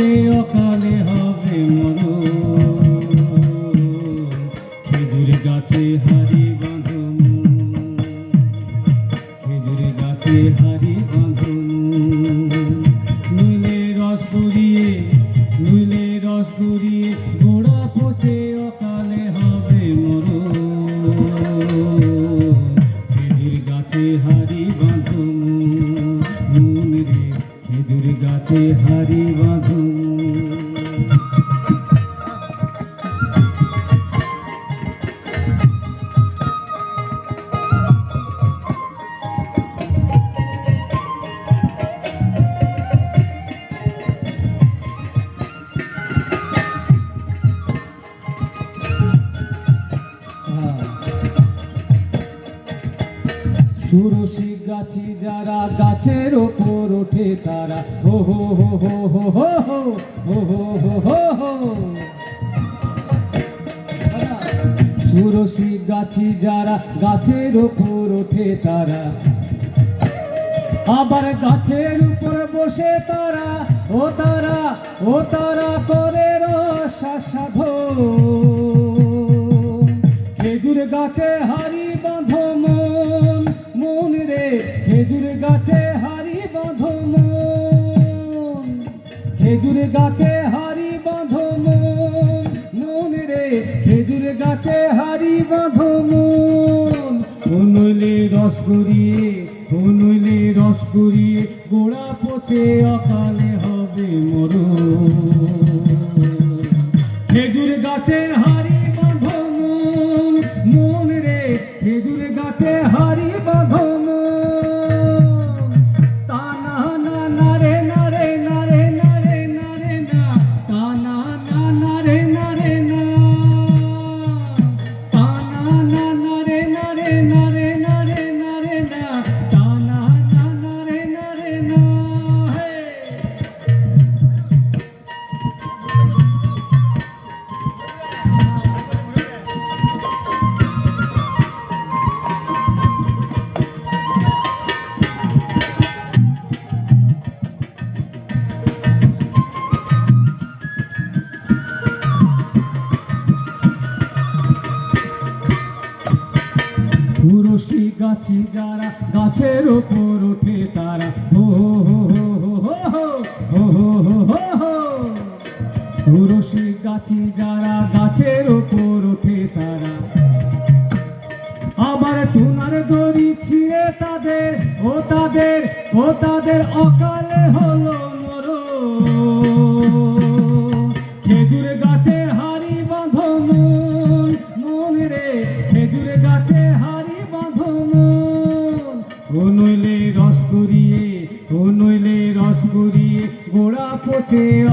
গোড়া অকালে হবে মরু খেজুর গাছে হারি বাঁধুন। খেজুর গাছে হারি বাঁধুন। নইলে রস গড়িয়ে নইলে রস গড়িয়ে খেজুর গাছে হারি বাঁধুন। সুরসি গাছি যারা গাছের ওপর ওঠে তারা হো হো হো হো হো হো হো হো হো হো গাছি যারা গাছের ওপর ওঠে তারা আবার গাছের উপর বসে তারা ও তারা ও তারা করে রসাধো খেজুর গাছে হারি গাছে হারি বাঁধো মন খেজুর গাছে হারি বাঁধো মন রে, খেজুর গাছে হারি বাঁধো ও নইলে রস গড়িয়ে ও রস গড়িয়ে গোড়া পচে অকালে হবে মরণ। খেজুর গাছে হারি তুলসী গাছি যারা গাছের ওপর ওঠে তারা হো হো হো হো হো গাছি যারা গাছের ওপর ওঠে তারা আবার টুনার দড়ি ছিঁড়ে তাদের ও তাদের ও তাদের অকালে হলো খেজুর গাছে হারি বাঁধ মন মন রে খেজুর গাছে হারি te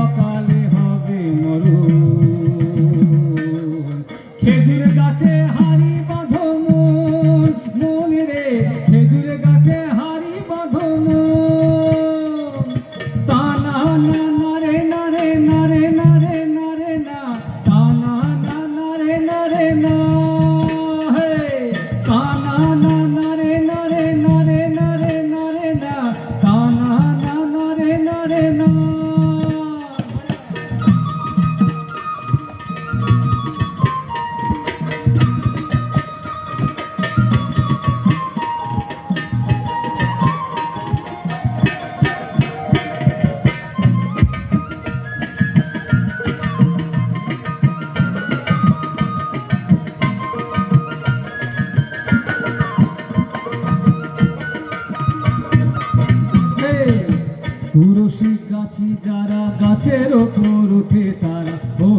গাছি যারা গাছের ওপর উঠে তারা, ও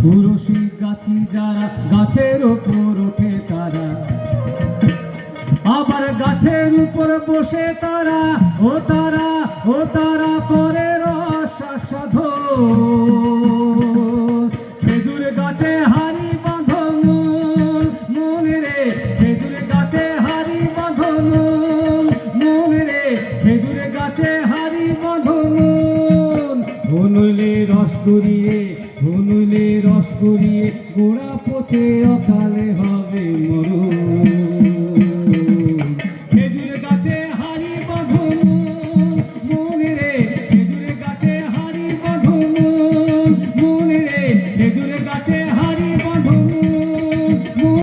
পুরুষী গাছি যারা গাছের ওপর উঠে তারা, আবার গাছের উপর বসে তারা, ও তারা ও তারা করে রস সাধন হনুলে রস করিয়ে হনুলে রস করিয়ে গোড়া পচে অকালে হবে মরুন